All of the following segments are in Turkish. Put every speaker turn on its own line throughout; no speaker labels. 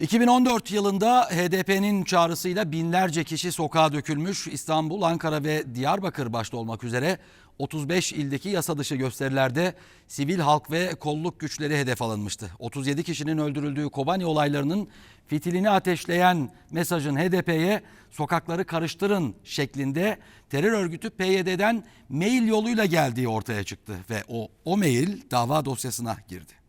2014 yılında HDP'nin çağrısıyla binlerce kişi sokağa dökülmüş. İstanbul, Ankara ve Diyarbakır başta olmak üzere 35 ildeki yasa dışı gösterilerde sivil halk ve kolluk güçleri hedef alınmıştı. 37 kişinin öldürüldüğü Kobani olaylarının fitilini ateşleyen mesajın HDP'ye sokakları karıştırın şeklinde terör örgütü PYD'den mail yoluyla geldiği ortaya çıktı ve o o mail dava dosyasına girdi.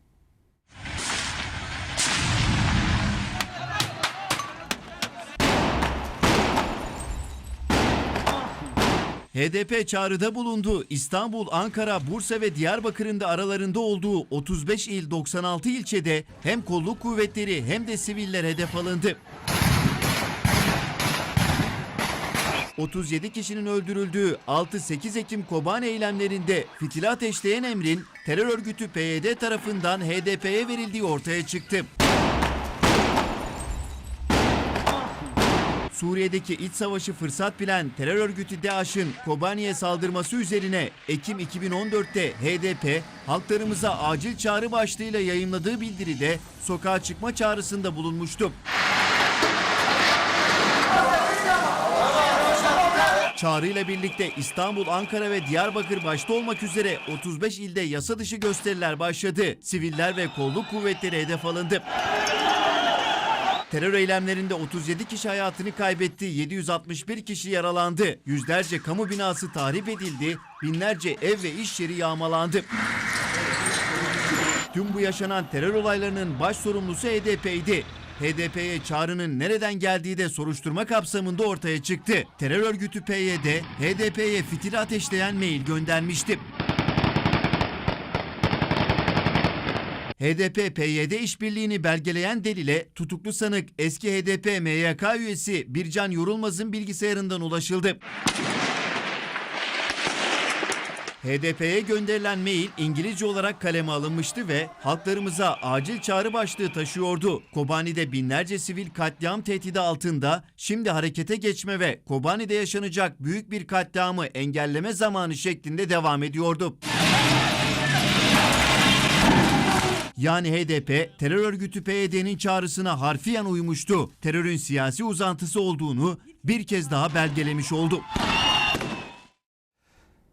HDP çağrıda bulundu. İstanbul, Ankara, Bursa ve Diyarbakır'ın da aralarında olduğu 35 il 96 ilçede hem kolluk kuvvetleri hem de siviller hedef alındı. 37 kişinin öldürüldüğü 6-8 Ekim Kobani eylemlerinde fitili ateşleyen emrin terör örgütü PYD tarafından HDP'ye verildiği ortaya çıktı. Suriye'deki iç savaşı fırsat bilen terör örgütü DAEŞ'in Kobani'ye saldırması üzerine Ekim 2014'te HDP halklarımıza acil çağrı başlığıyla yayınladığı bildiride sokağa çıkma çağrısında bulunmuştu. Çağrıyla birlikte İstanbul, Ankara ve Diyarbakır başta olmak üzere 35 ilde yasa dışı gösteriler başladı. Siviller ve kolluk kuvvetleri hedef alındı. Terör eylemlerinde 37 kişi hayatını kaybetti, 761 kişi yaralandı. Yüzlerce kamu binası tahrip edildi, binlerce ev ve iş yeri yağmalandı. Tüm bu yaşanan terör olaylarının baş sorumlusu HDP'ydi. HDP'ye çağrının nereden geldiği de soruşturma kapsamında ortaya çıktı. Terör örgütü PYD, HDP'ye fitil ateşleyen mail göndermişti. HDP-PYD işbirliğini belgeleyen delile tutuklu sanık eski HDP MYK üyesi Bircan Yorulmaz'ın bilgisayarından ulaşıldı. HDP'ye gönderilen mail İngilizce olarak kaleme alınmıştı ve halklarımıza acil çağrı başlığı taşıyordu. Kobani'de binlerce sivil katliam tehdidi altında şimdi harekete geçme ve Kobani'de yaşanacak büyük bir katliamı engelleme zamanı şeklinde devam ediyordu. Yani HDP terör örgütü PYD'nin çağrısına harfiyen uymuştu. Terörün siyasi uzantısı olduğunu bir kez daha belgelemiş oldu.